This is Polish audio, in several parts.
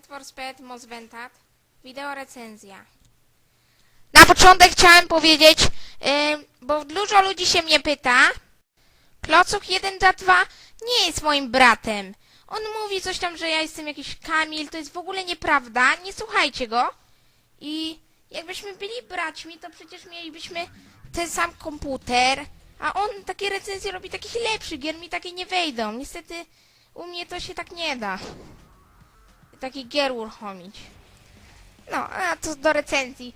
Net for Speed Most Ventat. Wideo recenzja. Na początek chciałem powiedzieć, yy, bo dużo ludzi się mnie pyta. Klocuch 1 za 2 nie jest moim bratem. On mówi coś tam, że ja jestem jakiś Kamil. To jest w ogóle nieprawda. Nie słuchajcie go. I jakbyśmy byli braćmi, to przecież mielibyśmy ten sam komputer. A on takie recenzje robi takich lepszych gier, mi takie nie wejdą. Niestety u mnie to się tak nie da. Takich gier uruchomić. No, a to do recenzji.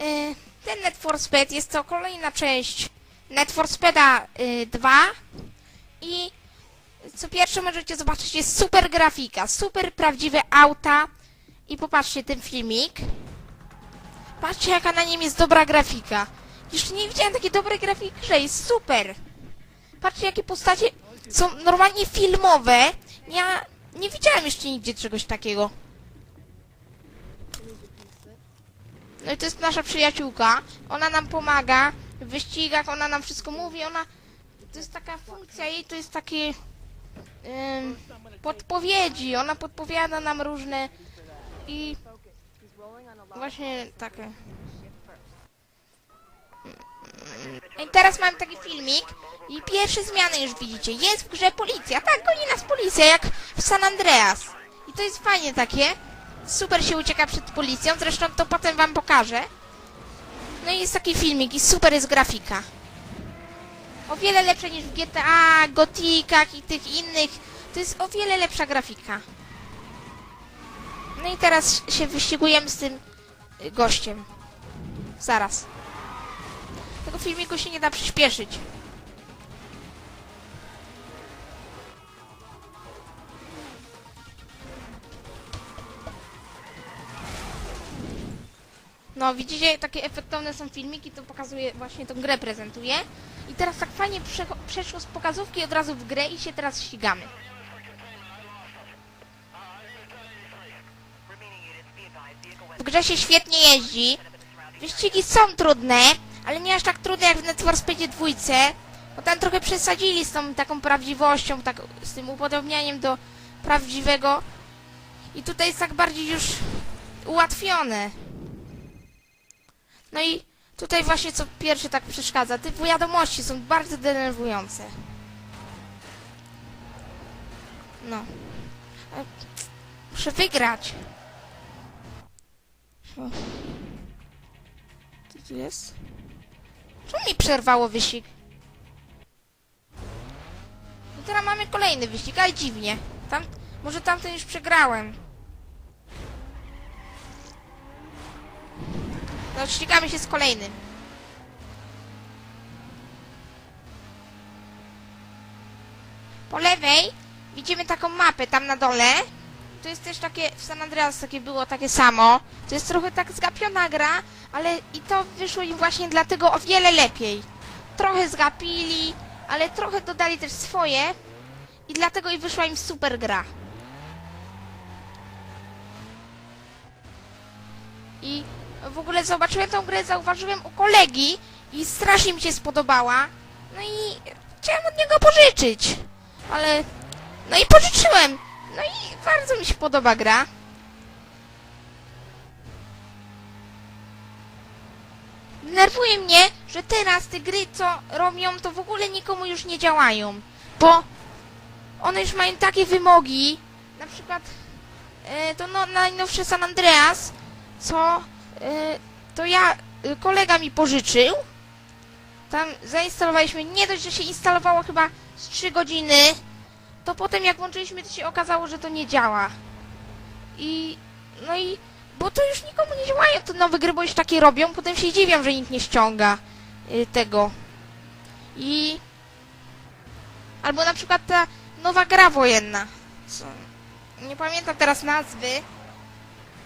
Yy, ten Net for Speed jest to kolejna część Net for Speeda yy, 2 i co pierwsze możecie zobaczyć jest super grafika, super prawdziwe auta i popatrzcie ten filmik. Patrzcie jaka na nim jest dobra grafika. Jeszcze nie widziałem takiej dobrej grafiki, że jest super. Patrzcie jakie postacie są normalnie filmowe. Ja nie widziałem jeszcze nigdzie czegoś takiego. No i to jest nasza przyjaciółka. Ona nam pomaga w wyścigach, ona nam wszystko mówi, ona... To jest taka funkcja jej, to jest takie... ym, podpowiedzi. Ona podpowiada nam różne... I... Właśnie takie... I teraz mam taki filmik i pierwsze zmiany już widzicie. Jest w grze policja. Tak, goni nas policja, jak w San Andreas. I to jest fajnie takie. Super się ucieka przed policją, zresztą to potem wam pokażę. No i jest taki filmik i super jest grafika. O wiele lepsza niż w GTA, Gotikach i tych innych. To jest o wiele lepsza grafika. No i teraz się wyścigujemy z tym y, gościem. Zaraz. Tego filmiku się nie da przyspieszyć. No, widzicie, takie efektowne są filmiki, to pokazuje, właśnie tą grę prezentuje. I teraz tak fajnie przeszło z pokazówki od razu w grę i się teraz ścigamy. W grze się świetnie jeździ. Wyścigi są trudne, ale nie aż tak trudne jak w Net dwójce, bo tam trochę przesadzili z tą taką prawdziwością, tak, z tym upodobnianiem do prawdziwego. I tutaj jest tak bardziej już ułatwione. No i tutaj właśnie co pierwsze tak przeszkadza. Te wiadomości są bardzo denerwujące. No. Muszę wygrać. Co tu jest? Czemu mi przerwało wyścig? I teraz mamy kolejny wyścig, ale dziwnie. Tam, może tamten już przegrałem. No, ścigamy się z kolejnym. Po lewej widzimy taką mapę tam na dole. To jest też takie, w San Andreas takie było takie samo. To jest trochę tak zgapiona gra, ale i to wyszło im właśnie dlatego o wiele lepiej. Trochę zgapili, ale trochę dodali też swoje i dlatego i wyszła im super gra. I w ogóle zobaczyłem tą grę, zauważyłem u kolegi i strasznie mi się spodobała. No i chciałem od niego pożyczyć. Ale... No i pożyczyłem. No i bardzo mi się podoba gra. Denerwuje mnie, że teraz te gry, co robią, to w ogóle nikomu już nie działają. Bo one już mają takie wymogi. Na przykład e, to no, najnowsze San Andreas, co e, to ja, e, kolega mi pożyczył. Tam zainstalowaliśmy, nie dość, że się instalowało chyba z 3 godziny, to potem jak włączyliśmy, to się okazało, że to nie działa. I, no i, bo to już nikomu nie działają te nowe gry, bo już takie robią, potem się dziwią, że nikt nie ściąga y, tego. I, albo na przykład ta nowa gra wojenna, co, nie pamiętam teraz nazwy,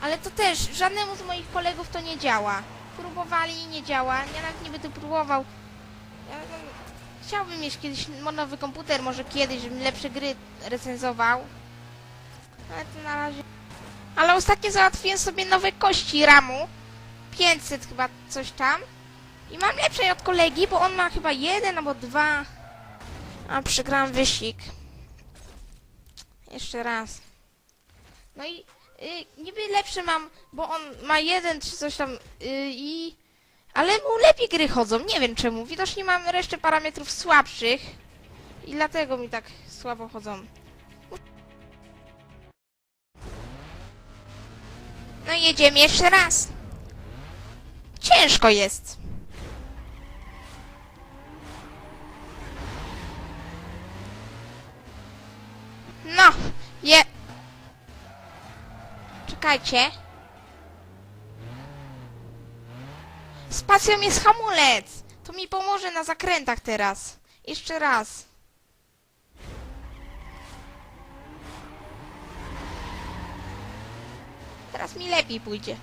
ale to też żadnemu z moich kolegów to nie działa. Próbowali i nie działa. Ja nawet nie będę próbował. Ja no, chciałbym mieć kiedyś nowy komputer, może kiedyś, żebym lepsze gry recenzował. Ale to na razie. Ale ostatnio załatwiłem sobie nowe kości ramu. 500 chyba coś tam. I mam lepsze od kolegi, bo on ma chyba jeden albo dwa. A przegrałam wyścig. Jeszcze raz. No i y, niby lepsze mam, bo on ma jeden czy coś tam y, i... Ale mu lepiej gry chodzą, nie wiem czemu. Widocznie mam resztę parametrów słabszych i dlatego mi tak słabo chodzą. No jedziemy jeszcze raz. Ciężko jest. No, je... Czekajcie. Spacją jest hamulec. To mi pomoże na zakrętach teraz. Jeszcze raz. Teraz mi lepiej pójdzie.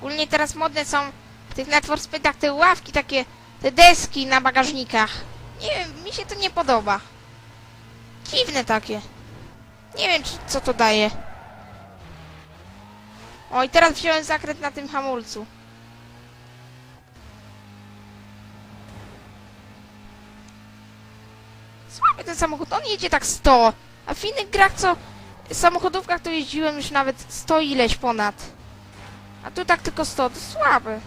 Ogólnie teraz modne są w tych for Speedach te ławki takie, te deski na bagażnikach. Nie wiem, mi się to nie podoba. Dziwne takie. Nie wiem, czy, co to daje. O, i teraz wziąłem zakręt na tym hamulcu. Słaby ten samochód, on jedzie tak 100. A w innych grach, co samochodówkach to jeździłem już nawet 100 ileś ponad. A tu tak tylko 100, to słabe.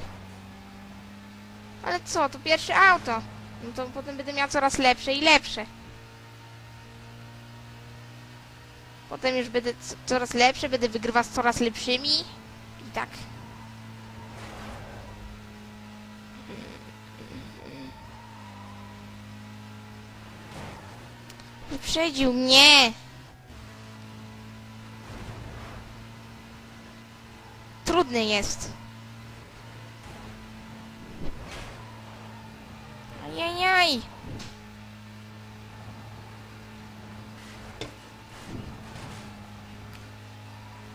Ale co, to pierwsze auto. No to potem będę miał coraz lepsze i lepsze. Potem już będę coraz lepsze, będę wygrywał z coraz lepszymi. I tak. Wyprzedził mnie. Trudny jest. Ajajaj.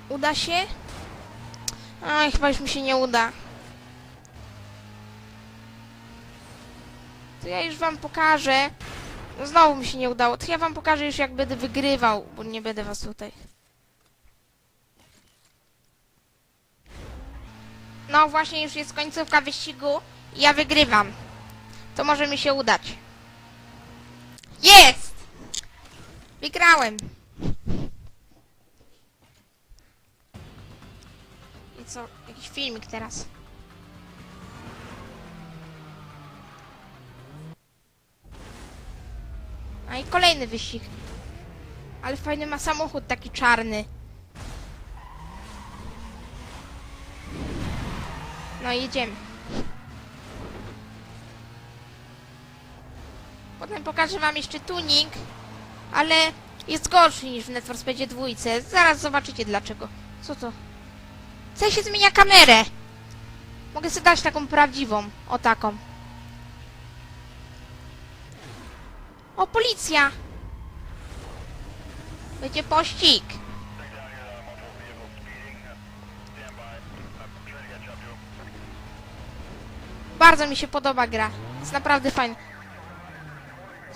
Uda się? Oj, chyba już mi się nie uda. To ja już wam pokażę. No Znowu mi się nie udało. To ja wam pokażę już jak będę wygrywał, bo nie będę was tutaj. No właśnie już jest końcówka wyścigu ja wygrywam. To może mi się udać. Jest! Wygrałem. I co? Jakiś filmik teraz. A i kolejny wyścig. Ale fajny ma samochód taki czarny. No jedziemy. Potem pokażę wam jeszcze tuning, ale jest gorszy niż w Need for dwójce. Zaraz zobaczycie dlaczego. Co to? Co się zmienia kamerę? Mogę sobie dać taką prawdziwą. O taką. O, policja! Będzie pościg. Bardzo mi się podoba gra. Jest naprawdę fajna.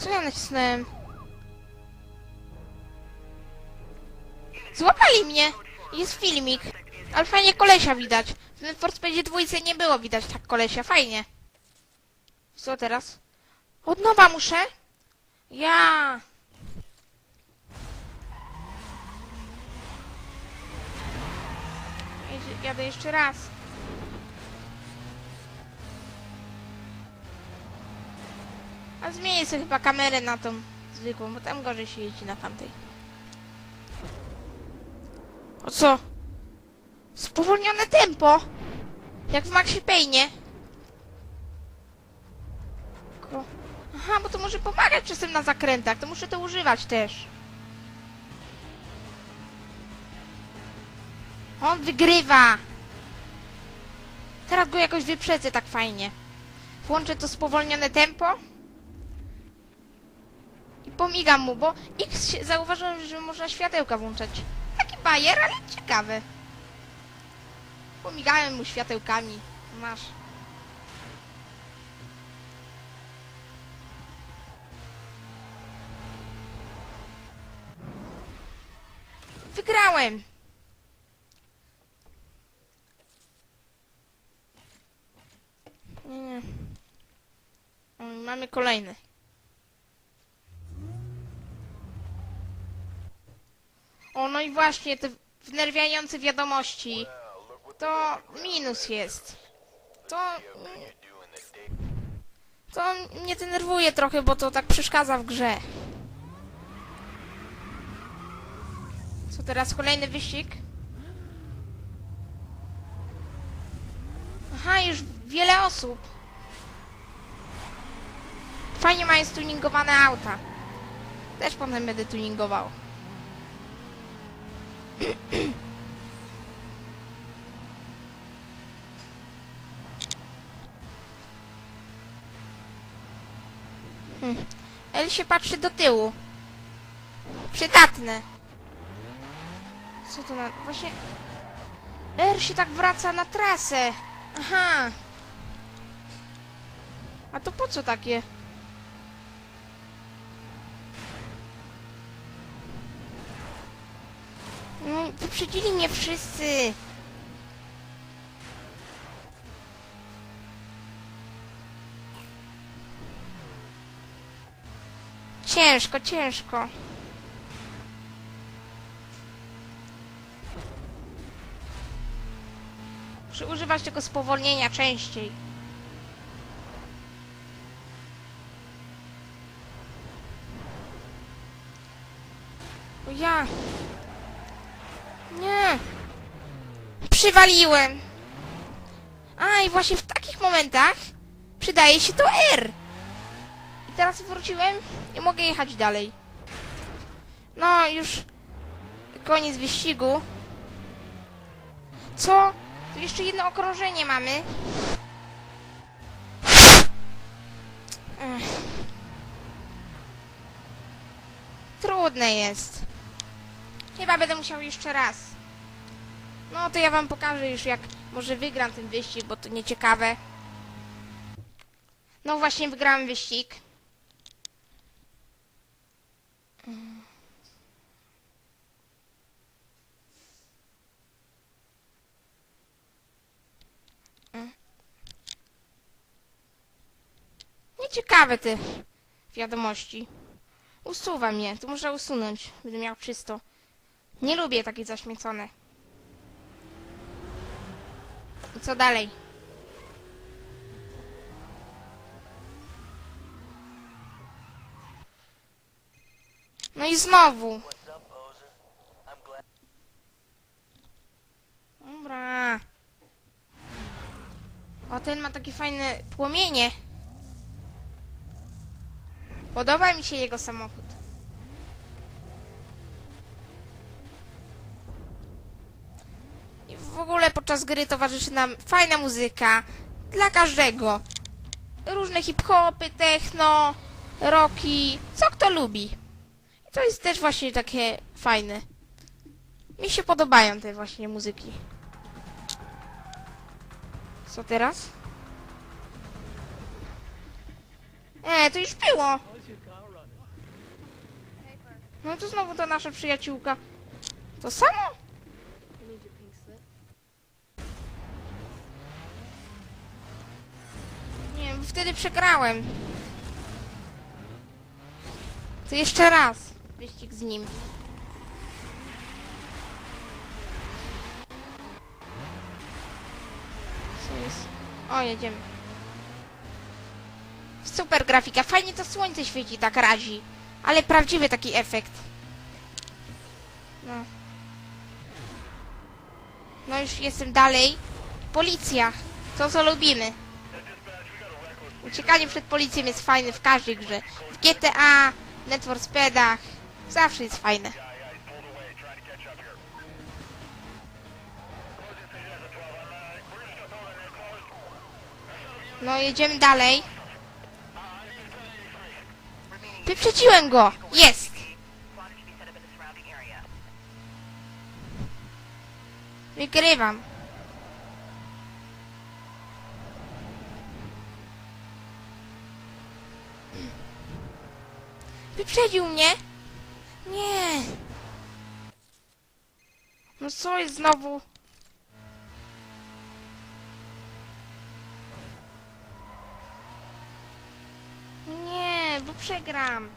Co ja nacisnąłem? Złapali mnie! Jest filmik. Ale fajnie kolesia widać. W Need for Speedzie dwójce nie było widać tak kolesia. Fajnie. Co teraz? Od nowa muszę? Ja. Jadę jeszcze raz. A zmienię sobie chyba kamerę na tą zwykłą, bo tam gorzej się jeździ na tamtej. O co? Spowolnione tempo! Jak w Maxi Payne. Aha, bo to może pomagać czasem na zakrętach, to muszę to używać też. On wygrywa! Teraz go jakoś wyprzedzę tak fajnie. Włączę to spowolnione tempo. Pomigam mu, bo X zauważyłem, że można światełka włączać. Taki bajer, ale ciekawy. Pomigałem mu światełkami. Masz. Wygrałem! Mamy kolejny. O, no i właśnie te wnerwiające wiadomości. To minus jest. To... To mnie denerwuje trochę, bo to tak przeszkadza w grze. Co teraz? Kolejny wyścig? Aha, już wiele osób. Fajnie mają stuningowane auta. Też potem będę tuningował. Hmm. El się patrzy do tyłu. Przydatne. Co to na... Właśnie... R się tak wraca na trasę. Aha. A to po co takie? No, wyprzedzili mnie wszyscy. Ciężko, ciężko. Muszę używać tego spowolnienia częściej. O ja. Nie. Przywaliłem. A i właśnie w takich momentach przydaje się to R. I teraz wróciłem i mogę jechać dalej. No już koniec wyścigu. Co? Tu jeszcze jedno okrążenie mamy. Ech. Trudne jest. Chyba będę musiał jeszcze raz. No to ja wam pokażę już jak może wygram ten wyścig, bo to nieciekawe. No właśnie wygrałem wyścig. Nieciekawe te wiadomości. Usuwa mnie, to muszę usunąć. Będę miał czysto. Nie lubię takie zaśmiecone. I co dalej? No i znowu. Dobra. O, ten ma takie fajne płomienie. Podoba mi się jego samochód. W ogóle podczas gry towarzyszy nam fajna muzyka. Dla każdego. Różne hip-hopy, techno, rocki. Co kto lubi. I to jest też właśnie takie fajne. Mi się podobają te właśnie muzyki. Co teraz? E, to już było. No to znowu ta nasza przyjaciółka. To samo? Nie wiem, wtedy przegrałem. To jeszcze raz wyścig z nim. Co jest? O, jedziemy. Super grafika. Fajnie to słońce świeci, tak razi. Ale prawdziwy taki efekt. No. No już jestem dalej. Policja. To co lubimy. Uciekanie przed policją jest fajne w każdej grze. W GTA, Net for Speedach. Zawsze jest fajne. No jedziemy dalej. Wyprzedziłem go! Jest! Wygrywam. Wyprzedził mnie? Nie. No co jest znowu? przegram.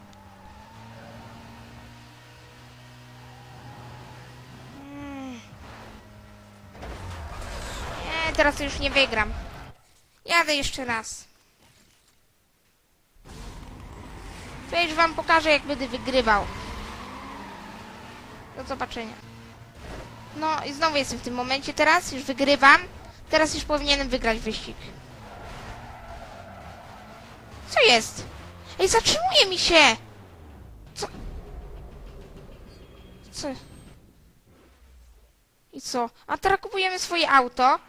Mm. Nie, teraz już nie wygram. Jadę jeszcze raz. To już wam pokażę, jak będę wygrywał. Do zobaczenia. No i znowu jestem w tym momencie teraz, już wygrywam. Teraz już powinienem wygrać wyścig. Co jest? Ej, zatrzymuje mi się! Co? Co? I co? A teraz kupujemy swoje auto.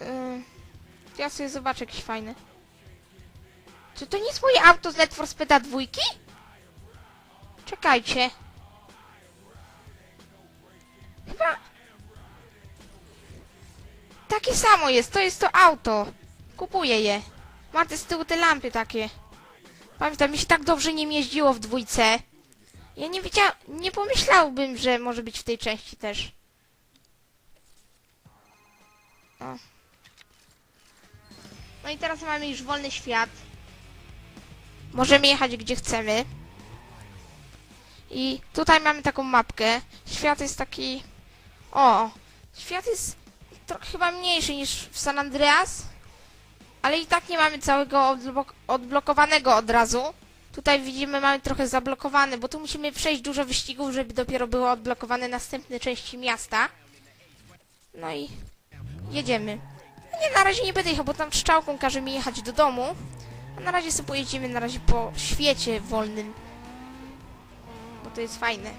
Yy, ja sobie zobaczę jakieś fajne. Czy to nie jest moje auto z Need for Speeda dwójki? Czekajcie. Chyba... Takie samo jest, to jest to auto. Kupuję je. Ma te z tyłu te lampy takie. Pamiętam, mi się tak dobrze nie jeździło w dwójce. Ja nie wiedział, nie pomyślałbym, że może być w tej części też. O. No i teraz mamy już wolny świat. Możemy jechać gdzie chcemy. I tutaj mamy taką mapkę. Świat jest taki... O! Świat jest trochę chyba mniejszy niż w San Andreas. Ale i tak nie mamy całego odblok odblokowanego od razu. Tutaj widzimy, mamy trochę zablokowane, bo tu musimy przejść dużo wyścigów, żeby dopiero były odblokowane następne części miasta. No i jedziemy. Nie, na razie nie będę jechał, bo tam strzałką każe mi jechać do domu. Na razie sobie pojedziemy na razie po świecie wolnym. Bo to jest fajne.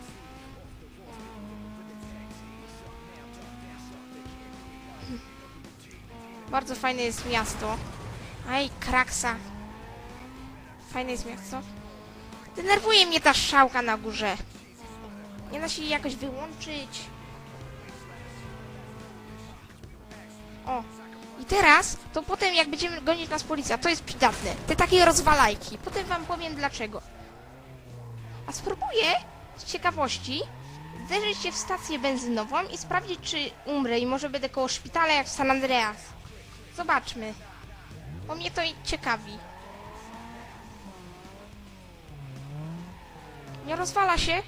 Bardzo fajne jest miasto. Aj, kraksa. Fajne jest miasto. Denerwuje mnie ta szałka na górze. Nie da się jej jakoś wyłączyć. O. I teraz, to potem jak będziemy gonić nas policja, to jest przydatne. Te takie rozwalajki. Potem wam powiem dlaczego. A spróbuję z ciekawości zderzyć się w stację benzynową i sprawdzić, czy umrę i może będę koło szpitala jak w San Andreas. Zobaczmy. Bo mnie to ciekawi. Nie rozwala się?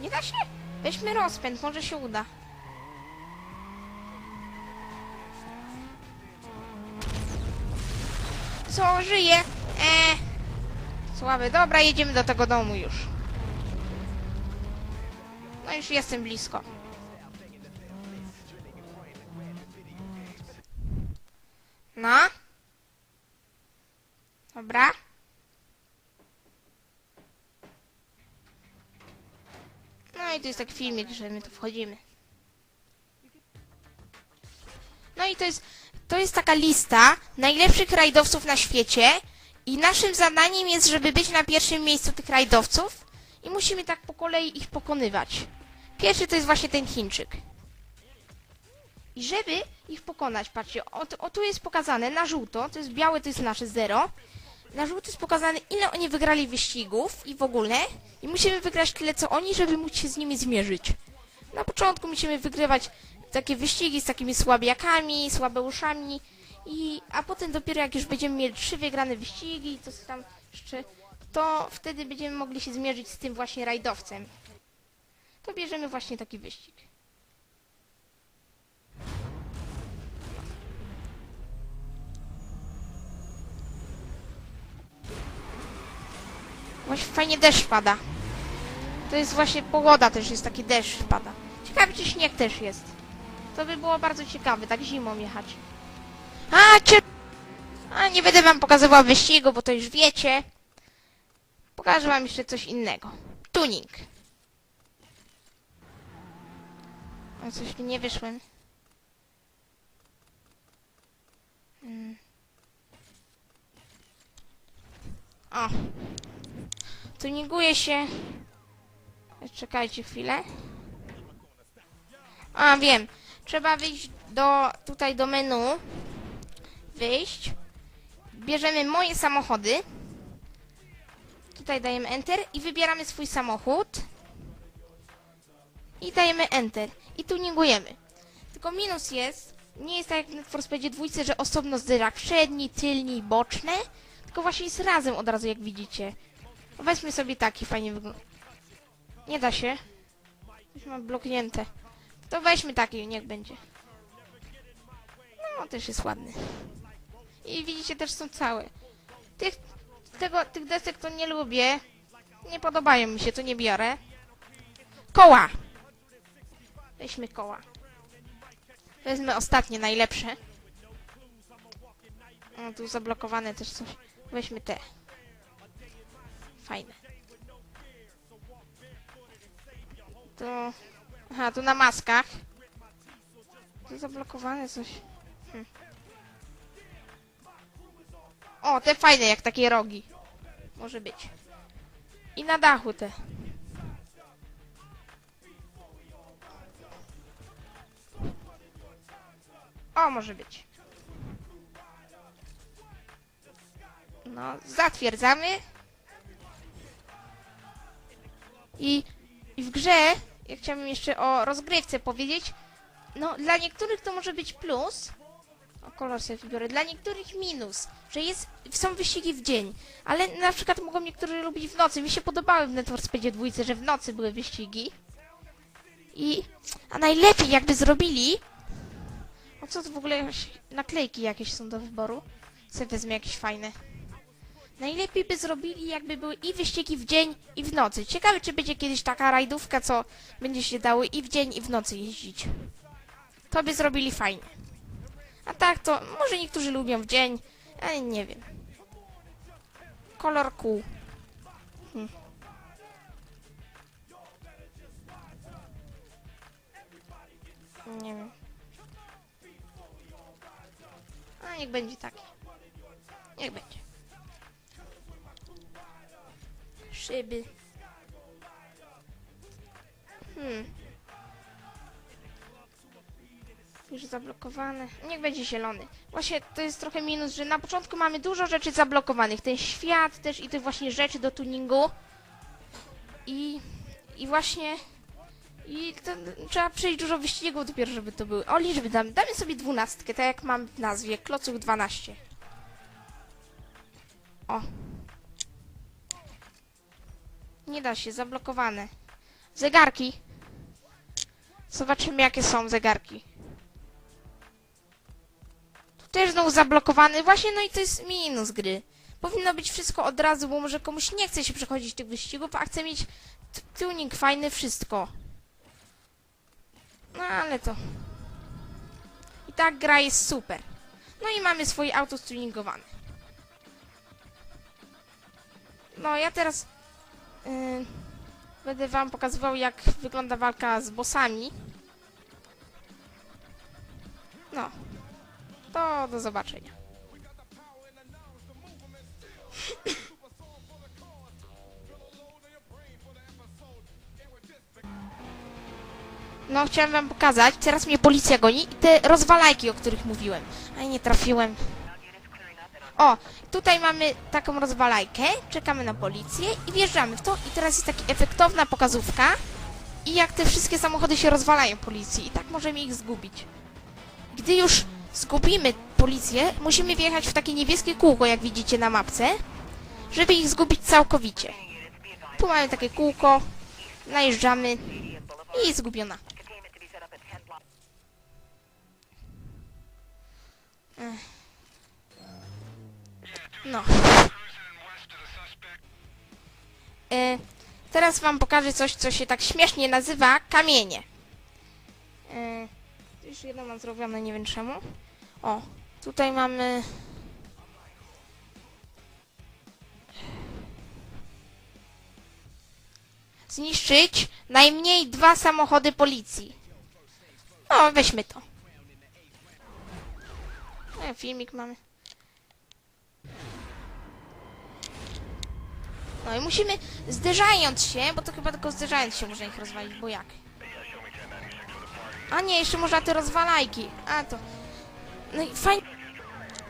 Nie da się? Weźmy rozpęd, może się uda. Co, żyje? Eee. Słaby. Dobra, jedziemy do tego domu już. No już jestem blisko. No. Dobra. No i to jest taki filmik, że my tu wchodzimy. No i to jest, to jest taka lista najlepszych rajdowców na świecie i naszym zadaniem jest, żeby być na pierwszym miejscu tych rajdowców i musimy tak po kolei ich pokonywać. Pierwszy to jest właśnie ten Chińczyk. I żeby ich pokonać, patrzcie, o, o tu jest pokazane na żółto, to jest białe, to jest nasze zero. Na żółto jest pokazane, ile oni wygrali wyścigów i w ogóle. I musimy wygrać tyle, co oni, żeby móc się z nimi zmierzyć. Na początku musimy wygrywać takie wyścigi z takimi słabiakami, słabeuszami. I, a potem dopiero jak już będziemy mieli trzy wygrane wyścigi, co tam jeszcze, to wtedy będziemy mogli się zmierzyć z tym właśnie rajdowcem. To bierzemy właśnie taki wyścig. Właśnie fajnie deszcz pada. To jest właśnie pogoda też jest, taki deszcz pada. Ciekawe czy śnieg też jest. To by było bardzo ciekawe, tak zimą jechać. A, cię... A, nie będę wam pokazywał wyścigu, bo to już wiecie. Pokażę wam jeszcze coś innego. Tuning. A coś tu nie wyszłem. Hmm. O. Tuninguje się. Czekajcie chwilę. A, wiem. Trzeba wyjść do, tutaj do menu. Wyjść. Bierzemy moje samochody. Tutaj dajemy Enter i wybieramy swój samochód. I dajemy Enter. I tuningujemy. Tylko minus jest, nie jest tak jak w Need for Speedzie dwójce, że osobno zderzak przedni, tylni boczne, tylko właśnie jest razem od razu, jak widzicie. Weźmy sobie taki, fajnie wygląda. Nie da się. Już mam bloknięte. To weźmy taki, niech będzie. No, też jest ładny. I widzicie, też są całe. Tych, tego, tych desek to nie lubię. Nie podobają mi się, to nie biorę. Koła! Weźmy koła. Wezmę ostatnie, najlepsze. O, tu zablokowane też coś. Weźmy te. Fajne. To... Aha, tu na maskach. Tu zablokowane coś. Hm. O, te fajne, jak takie rogi. Może być. I na dachu te. O, może być. No, zatwierdzamy. I, w grze, ja chciałbym jeszcze o rozgrywce powiedzieć, no, dla niektórych to może być plus. O, kolor sobie wybiorę. Dla niektórych minus, że jest, są wyścigi w dzień. Ale na przykład mogą niektórzy lubić w nocy. Mi się podobały w for Speedzie dwójce, że w nocy były wyścigi. I, a najlepiej jakby zrobili, o co to w ogóle naklejki jakieś są do wyboru? Sobie wezmę jakieś fajne. Najlepiej by zrobili, jakby były i wyścigi w dzień, i w nocy. Ciekawe, czy będzie kiedyś taka rajdówka, co będzie się dały i w dzień, i w nocy jeździć. To by zrobili fajnie. A tak to, może niektórzy lubią w dzień, ale nie wiem. Kolor kół. Hm. Nie wiem. A niech będzie taki. Niech będzie. Szyby. Hmm. Już zablokowane. Niech będzie zielony. Właśnie to jest trochę minus, że na początku mamy dużo rzeczy zablokowanych. Ten świat też i te właśnie rzeczy do tuningu. I, i właśnie... I to, trzeba przejść dużo wyścigów dopiero, żeby to były. O, liczby damy. Damy sobie dwunastkę, tak jak mam w nazwie. Klocuch 12. O. Nie da się, zablokowane. Zegarki. Zobaczymy, jakie są zegarki. Tu też znowu zablokowany. Właśnie, no i to jest minus gry. Powinno być wszystko od razu, bo może komuś nie chce się przechodzić tych wyścigów, a chce mieć tuning fajny, wszystko. No ale to... I tak gra jest super. No i mamy swoje auto stuningowane. No ja teraz... Yy, będę wam pokazywał, jak wygląda walka z bossami. No. To do zobaczenia. No, chciałem wam pokazać. Teraz mnie policja goni i te rozwalajki, o których mówiłem. A nie trafiłem. O, tutaj mamy taką rozwalajkę. Czekamy na policję i wjeżdżamy w to. I teraz jest taka efektowna pokazówka. I jak te wszystkie samochody się rozwalają policji. I tak możemy ich zgubić. Gdy już zgubimy policję, musimy wjechać w takie niebieskie kółko, jak widzicie na mapce, żeby ich zgubić całkowicie. Tu mamy takie kółko, najeżdżamy i zgubiona. Ech. No. E, teraz wam pokażę coś, co się tak śmiesznie nazywa kamienie. E, już jedno mam zrobione, nie wiem czemu. O, tutaj mamy... Zniszczyć najmniej dwa samochody policji. No, weźmy to. No, filmik mamy. No i musimy, zderzając się, bo to chyba tylko zderzając się można ich rozwalić, bo jak? A nie, jeszcze można te rozwalajki. A to. No i fajnie.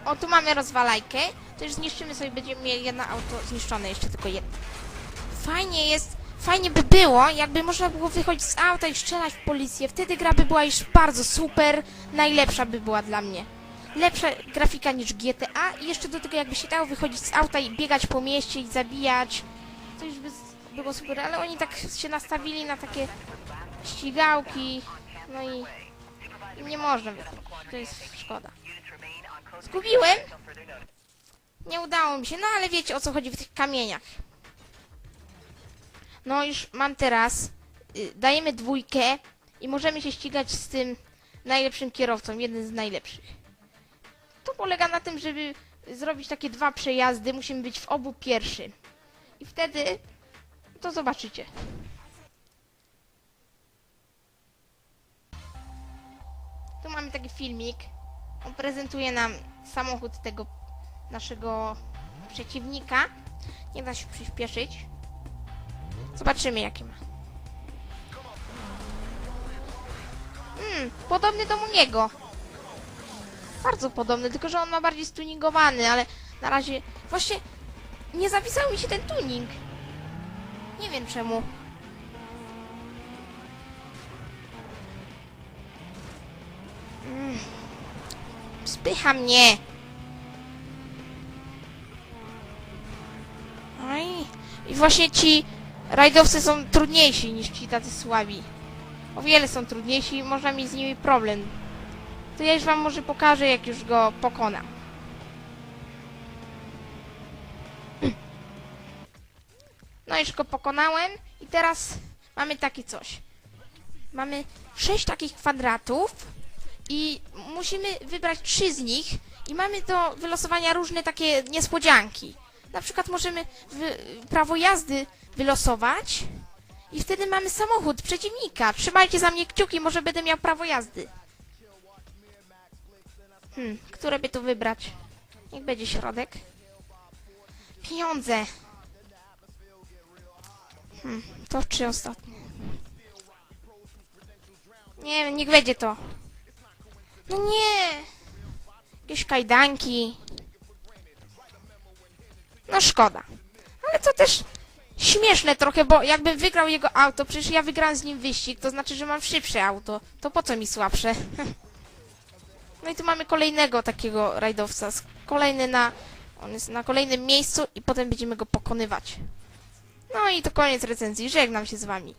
O, tu mamy rozwalajkę. To już zniszczymy sobie, będziemy mieli jedno auto zniszczone, jeszcze tylko jedno. Fajnie jest fajnie by było, jakby można było wychodzić z auta i strzelać w policję. Wtedy gra by była już bardzo super, najlepsza by była dla mnie. Lepsza grafika niż GTA i jeszcze do tego jakby się dało wychodzić z auta i biegać po mieście i zabijać. To już by było super, ale oni tak się nastawili na takie ścigałki, no i, i nie można. To jest szkoda. Zgubiłem? Nie udało mi się, no ale wiecie o co chodzi w tych kamieniach. No już mam teraz, y, dajemy dwójkę i możemy się ścigać z tym najlepszym kierowcą, jeden z najlepszych. To polega na tym, żeby zrobić takie dwa przejazdy, musimy być w obu pierwszym. I wtedy to zobaczycie. Tu mamy taki filmik. On prezentuje nam samochód tego naszego przeciwnika. Nie da się przyspieszyć. Zobaczymy jaki ma. Hmm, podobny do Muniego. Bardzo podobny, tylko że on ma bardziej stuningowany, ale na razie właśnie nie zapisał mi się ten tuning. Nie wiem czemu. Mm. Spycha mnie. Oj. I właśnie ci rajdowcy są trudniejsi niż ci tacy słabi. O wiele są trudniejsi i można mieć z nimi problem. To ja już wam może pokażę, jak już go pokonam. No już go pokonałem i teraz mamy takie coś. Mamy sześć takich kwadratów i musimy wybrać trzy z nich i mamy do wylosowania różne takie niespodzianki. Na przykład możemy prawo jazdy wylosować i wtedy mamy samochód przeciwnika. Trzymajcie za mnie kciuki, może będę miał prawo jazdy. Hmm, które by tu wybrać? Niech będzie środek. Pieniądze. Hmm, to czy ostatnie? Nie wiem, niech będzie to. No nie! Jakieś kajdanki. No szkoda. Ale to też śmieszne trochę, bo jakbym wygrał jego auto, przecież ja wygrałem z nim wyścig, to znaczy, że mam szybsze auto. To po co mi słabsze? No i tu mamy kolejnego takiego rajdowca. Kolejny na... On jest na kolejnym miejscu i potem będziemy go pokonywać. No i to koniec recenzji. Żegnam się z wami.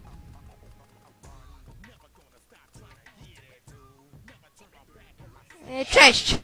E, Cześć!